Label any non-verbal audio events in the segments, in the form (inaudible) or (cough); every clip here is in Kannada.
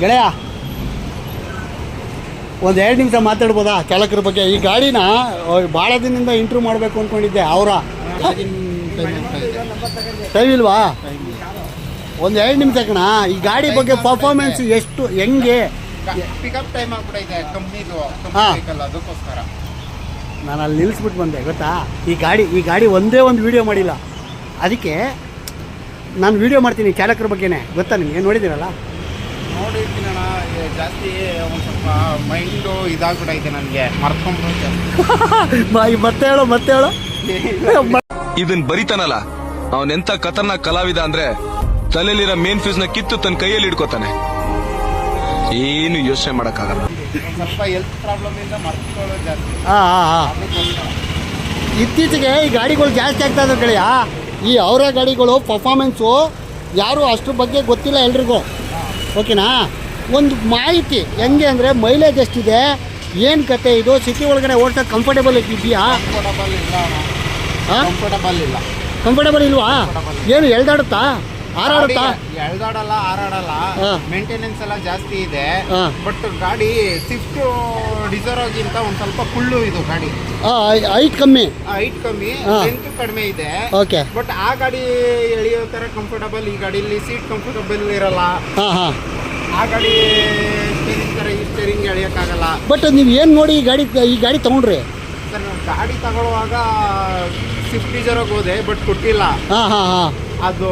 ಗೆಳೆಯ ಒಂದು ಎರಡು ನಿಮಿಷ ಮಾತಾಡ್ಬೋದಾ? ಚಾಲಕರ ಬಗ್ಗೆ. ಈ ಗಾಡಿನ ಭಾಳ ದಿನದಿಂದ ಇಂಟ್ರೂ ಮಾಡಬೇಕು ಅಂದ್ಕೊಂಡಿದ್ದೆ ಅವರ. ಟೈಮ್ ಇಲ್ವಾ? ಒಂದು ಎರಡು ನಿಮಿಷ ಕಣ ಈ ಗಾಡಿ ಬಗ್ಗೆ ಪರ್ಫಾರ್ಮೆನ್ಸ್ ಎಷ್ಟು ಹೆಂಗೆ? ಪಿಕಪ್ ಟೈಮ್ ಕಂಪ್ನಿದು ಅದಕ್ಕೋಸ್ಕರ. ನಾನು ಅಲ್ಲಿ ನಿಲ್ಲಿಸ್ಬಿಟ್ಟು ಬಂದೆ ಗೊತ್ತಾ? ಈ ಗಾಡಿ ಈ ಗಾಡಿ ಒಂದೇ ಒಂದು ವಿಡಿಯೋ ಮಾಡಿಲ್ಲ. ಅದಕ್ಕೆ ನಾನು ವೀಡಿಯೋ ಮಾಡ್ತೀನಿ ಚಾಲಕರ ಬಗ್ಗೆನೇ. ಗೊತ್ತಾ ನಿಮಗೆ? ನೋಡಿದ್ದೀರಲ್ಲ? ನೋಡಿರ್ತೀನಿ ಅಣ್ಣ ಜಾಸ್ತಿ ಒಂದು ಸ್ವಲ್ಪ ಮೈಂಡು ಇದಾಗ್ಬಿಟ್ಟೈತೆ ನನಗೆ. ಮರ್ತ್ಕೊಂಡ್ಬಿಡುತ್ತೆ (laughs) ಮ- ಮತ್ತೆ ಹೇಳೋ ಮತ್ತೆ ಹೇಳು. ಇದನ್ ಬರಿತಾನಲ್ಲ ಎಂತ ಖತರ್ನಾಕ್ ಕಲಾವಿದ ಅಂದ್ರೆ ತಲೆಯಲ್ಲಿರೋ ಮೇನ್ ಫ್ಯೂಸ್ನ ಕಿತ್ತು ತನ್ನ ಕೈಯಲ್ಲಿ ಹಿಡ್ಕೋತಾನೆ. ಏನು ಯೋಚನೆ ಮಾಡಕ್ಕಾಗಲ್ಲ. ಸ್ವಲ್ಪ ಹೆಲ್ತ್ ಪ್ರಾಬ್ಲಮ್ ಇಂದ ಮರ್ತ್ಕೊಳ್ಳೋದು ಜಾಸ್ತಿ. ಹಾಂ ಹಾಂ ಇತ್ತೀಚೆಗೆ ಈ ಗಾಡಿಗಳು ಜಾಸ್ತಿ ಆಗ್ತಾ ಇದ್ದಾರೆ ಗೆಳೆಯ. ಈ ಅವರ ಗಾಡಿಗಳು ಪರ್ಫಾರ್ಮೆನ್ಸು ಯಾರು ಅಷ್ಟ್ರ ಬಗ್ಗೆ ಗೊತ್ತಿಲ್ಲ ಎಲ್ರಿಗೂ. ಓಕೆನಾ? ಒಂದು ಮಾಹಿತಿ ಹೆಂಗೆ ಅಂದರೆ ಮೈಲೇಜ್ ಎಷ್ಟಿದೆ ಏನು ಕತೆ ಇದು ಸಿಟಿ ಒಳಗಡೆ ಓಡ್ಸೋಕೆ ಕಂಫರ್ಟೇಬಲ್ ಇದೆಯಾ? ಕಂಫರ್ಟಬಲ್ ಇಲ್ಲ ಕಂಫರ್ಟೇಬಲ್ ಇಲ್ವಾ? ಏನು ಎಳ್ದಾಡುತ್ತಾ? ಹಾರಾಡುತ್ತಾ? ಗಾಡಿ ಎಳ್ದಾಡಲ್ಲ ಹಾರಾಡಲ್ಲ. ಮೇಂಟೆನೆನ್ಸ್ ಎಲ್ಲ ಜಾಸ್ತಿ ಇದೆ. ಬಟ್ ಗಾಡಿ ಸ್ವಿಫ್ಟ್ ಡಿಸೈರೋಗಿಂತ ಒಂದ್ ಸ್ವಲ್ಪ ಕುಳ್ಳು ಇದು ಗಾಡಿ. ಹೈಟ್ ಕಮ್ಮಿ. ಹೈಟ್ ಕಮ್ಮಿ. ಲೆಂತ್ ಕಡಿಮೆ ಇದೆ. ಓಕೆ ಬಟ್ ಆ ಗಾಡಿ ಎಳೆಯೋ ತರ ಕಂಫರ್ಟಬಲ್ ಈ ಗಾಡಿಲಿ ಸೀಟ್ ಕಂಫರ್ಟಬಲ್ ಇರಲ್ಲ. ಆ ಗಾಡಿ ಸ್ಟೇರಿಂಗ್ ತರ ಈ ಸ್ಟೇರಿಂಗ್ ಎಳೆಯೋಕ್ಕಾಗಲ್ಲ. ಬಟ್ ನೀವು ಏನು ನೋಡಿ ಈ ಗಾಡಿ ಈ ಗಾಡಿ ತಗೊಂಡ್ರಿ? ಸರ್ ಗಾಡಿ ತಗೊಳ್ಳುವಾಗ ಸ್ವಿಫ್ಟ್ ಡಿಸೈರೋಗಿ ಹೋದೆ ಬಟ್ ಕೊಟ್ಟಿಲ್ಲ. ಹಾಂ ಹಾಂ ಹಾಂ. ಅದು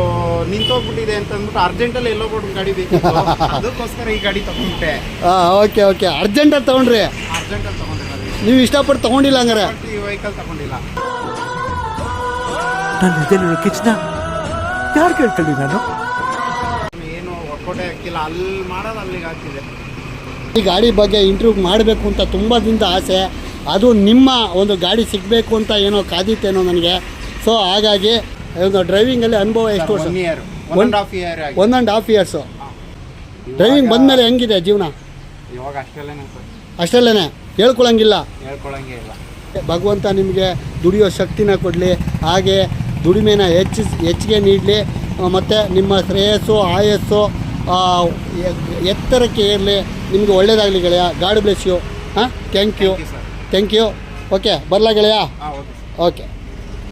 ನಿಂತೋಗ್ಬಿಟ್ಟಿದೆ ಅಂತ ಅಂದ್ಬಿಟ್ಟು ಅರ್ಜೆಂಟಲ್ಲಿ ಎಲ್ಲೋ ಕೊಟ್ಟು ಗಾಡಿ ಬೇಕಿತ್ತು. ಅದಕ್ಕೋಸ್ಕರ ಈ ಗಾಡಿ ತಗೊಂಡೆ ಹಾಂ ಓಕೆ ಓಕೆ. ಅರ್ಜೆಂಟಾಗಿ ತೊಗೊಂಡ್ರಿ. ಅರ್ಜೆಂಟಲ್ಲಿ ತಗೊಂಡಿರೋದು ನೀವು ಇಷ್ಟಪಟ್ಟು ತಗೊಂಡಿಲ್ಲ ಹಂಗಾರೆ. ಈ ವೆಹಿಕಲ್ ತಗೊಂಡಿಲ್ಲ. ಕಿಚ್ಚನ? ಯಾರು ಕೇಳ್ತೀನಿ ನಾನು? ಏನು ಒಕ್ಕೋಟೆ ಹಾಕಿಲ್ಲ. ಅಲ್ಲಿ ಮಾಡೋದು ಅಲ್ಲಿಗೆ ಆಗ್ತಿದೆ. ಈ ಗಾಡಿ ಬಗ್ಗೆ ಇಂಟರ್ವ್ಯೂ ಮಾಡಬೇಕು ಅಂತ ತುಂಬ ದಿನದ ಆಸೆ. ಅದು ನಿಮ್ಮ ಒಂದು ಗಾಡಿ ಸಿಗಬೇಕು ಅಂತ ಏನೋ ಕಾದಿತ್ತೇನೋ ನನಗೆ. ಸೊ ಹಾಗಾಗಿ ಒಂದು ಡ್ರೈವಿಂಗಲ್ಲಿ ಅನುಭವ ಎಷ್ಟು ವರ್ಷ? One year one One- and half year ಆಗಿ one and half years driving ಬಂದಮೇಲೆ ಹೆಂಗಿದೆ ಜೀವನ? ಇವಾಗ ಅಷ್ಟೆಲ್ಲ ಸರ್. ಅಷ್ಟರಲ್ಲೇ ಹೇಳ್ಕೊಳಂಗಿಲ್ಲ? ಹೇಳ್ಕೊಳಂಗೆ ಇಲ್ಲ. ಭಗವಂತ ನಿಮಗೆ ದುಡಿಯೋ ಶಕ್ತಿನ ಕೊಡಲಿ ಹಾಗೆ ದುಡಿಮೆನ ಹೆಚ್ಚಿಸ್ ಹೆಚ್ಚಿಗೆ ನೀಡಲಿ ಮತ್ತು ನಿಮ್ಮ ಶ್ರೇಯಸ್ಸು ಆಯಸ್ಸು ಎತ್ತರಕ್ಕೆ ಇರಲಿ ನಿಮಗೆ ಒಳ್ಳೇದಾಗಲಿ ಗೆಳೆಯ. ಗಾಡ್ ಬ್ಲೆಸ್ ಯು ಹಾಂ? Thank you. Thank you okay ಬರಲಾ ಗೆಳೆಯ? ಓಕೆ